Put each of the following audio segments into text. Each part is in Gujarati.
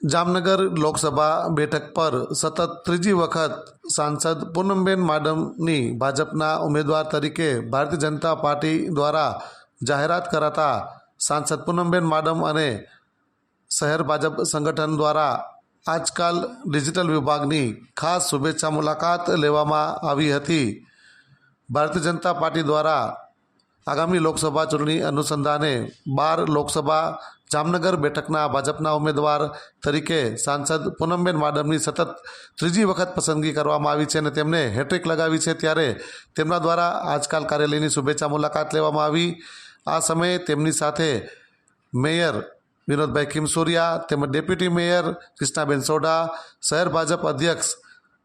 જામનગર લોકસભા બેઠક પર સતત ત્રીજી વખત સાંસદ પૂનમબેન માડમની ભાજપના ઉમેદવાર તરીકે ભારતીય જનતા પાર્ટી દ્વારા જાહેરાત કરાતા સાંસદ પૂનમબેન માડમ અને શહેર ભાજપ સંગઠન દ્વારા આજકાલ ડિજિટલ વિભાગની ખાસ શુભેચ્છા મુલાકાત લેવામાં આવી હતી. ભારતીય જનતા પાર્ટી દ્વારા આગામી લોકસભા ચૂંટણી અનુસંધાને બાર લોકસભા, જામનગર બેઠકના ભાજપના ઉમેદવાર તરીકે સાંસદ પૂનમબેન માડમની સતત ત્રીજી વખત પસંદગી કરવામાં આવી છે અને તેમને હેટ્રિક લગાવી છે ત્યારે તેમના દ્વારા આજકાલ કાર્યાલયની શુભેચ્છા મુલાકાત લેવામાં આવી. આ સમયે તેમની સાથે મેયર વિનોદભાઈ ખીમસુરિયા, તેમજ ડેપ્યુટી મેયર કૃષ્ણાબેન સોઢા, શહેર ભાજપ અધ્યક્ષ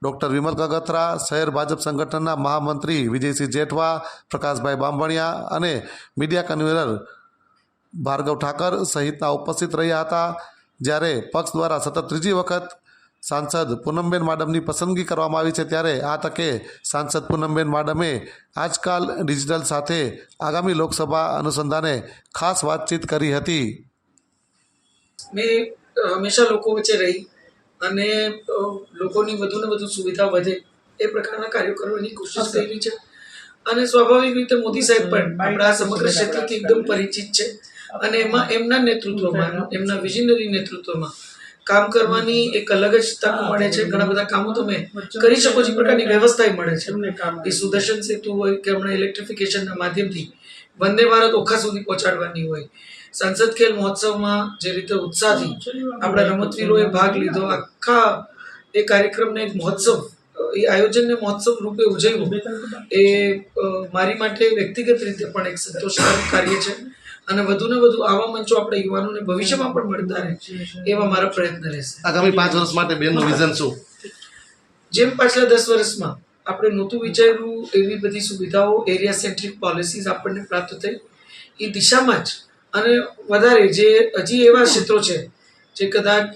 ડૉક્ટર વિમલ કગથરા શહેર ભાજપ સંગઠનના મહામંત્રી વિજયસિંહ જેઠવા, પ્રકાશભાઈ બાંભણિયા અને મીડિયા કન્વીનર ભાર્ગવ ઠાકર સહિતના ઉપસ્થિત રહ્યા હતા. જ્યારે પક્ષ દ્વારા સતત ત્રીજી વખત સાંસદ પૂનમબેન માડમની પસંદગી કરવામાં આવી છે, ત્યારે આ તકે સાંસદ પૂનમબેન માડમે આજકાલ ડિજિટલ સાથે આગામી લોકસભા અનુસંધાને ખાસ વાતચીત કરી હતી. મેં હંમેશા લોકો વચ્ચે રહી. અને લોકોની વધુ ને વધુ સુવિધા વધે એ પ્રકારના કાર્યો કરવાની કોશિશ કરી છે. અને સ્વાભાવિક રીતે મોદી સાહેબ પણ આપણા સમગ્ર ક્ષેત્રથી એકદમ પરિચિત છે. અને એમાં એમના નેતૃત્વમાં એમના વિઝનરી નેતૃત્વમાં કામ કરવાની એક અલગ જ તક મળે છે. ઘણા બધા કામો તમે કરી શકો છો. પ્રકારની વ્યવસ્થા મળે છે. એ સુદર્શન સેતુ હોય કે હમણાં ઇલેક્ટ્રિફિકેશનના માધ્યમથી વંદે ભારત ઓખા સુધી પહોંચાડવાની હોય. સંસદ ખેલ મહોત્સવમાં જે રીતે ઉત્સાહથી આપણા રમતવીરોએ ભાગ લીધો આખા એ કાર્યક્રમને એક મહોત્સવ એ આયોજનને મહોત્સવ રૂપે ઉજવ્યું. એ મારી માટે વ્યક્તિગત રીતે પણ એક સંતોષકારક કાર્ય છે. અને વધુ ને વધુ આવા મંચો આપણે યુવાનોને ભવિષ્યમાં પણ મળતા રહે એવા મારા પ્રયત્ન રહેશે. આગામી પાંચ વર્ષ માટે બેનનું વિઝન શું? જેમ પાછલા દસ વર્ષમાં આપણે નહોતું વિચાર્યું એવી બધી સુવિધાઓ એરિયા સેન્ટ્રિક પોલિસીઝ આપણને પ્રાપ્ત થઈ. એ દિશામાં જ અને વધારે જે હજી એવા ક્ષેત્રો છે, જે કદાચ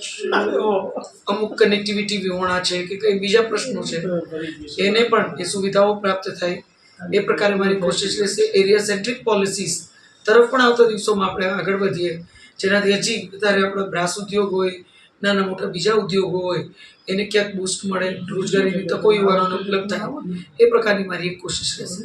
અમુક કનેક્ટિવિટી વિહોણા છે કે કંઈ બીજા પ્રશ્નો છે, એને પણ એ સુવિધાઓ પ્રાપ્ત થાય. એ પ્રકારે મારી કોશિશ રહેશે. એરિયા સેન્ટ્રિક પોલિસીસ તરફ પણ આવતા દિવસોમાં આપણે આગળ વધીએ. જેનાથી હજી વધારે આપણા બ્રાસ ઉદ્યોગ હોય નાના મોટા બીજા ઉદ્યોગો હોય એને ક્યાંક બૂસ્ટ મળે રોજગારીની તકો યુવાનોને ઉપલબ્ધ થાય એ પ્રકારની મારી એક કોશિશ રહેશે.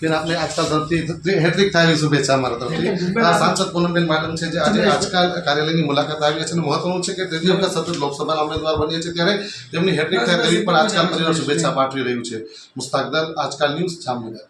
બેન આપને આજકાલ તરફથી હેટ્રિક થાય શુભેચ્છા મારા તરફથી. આ સાંસદ પૂનમબેન માડમ છે જે આજે આજકાલ કાર્યાલયની મુલાકાત આવી છે અને મહત્વનું છે કે ત્રીજી વખત સતત લોકસભાના ઉમેદવાર બનીએ છે ત્યારે તેમની હેટ્રિક થાય તેવી પણ આજકાલ પરિવાર શુભેચ્છા પાઠવી રહ્યું છે. મુસ્તાકદર આજકાલ ન્યૂઝ જામનગર.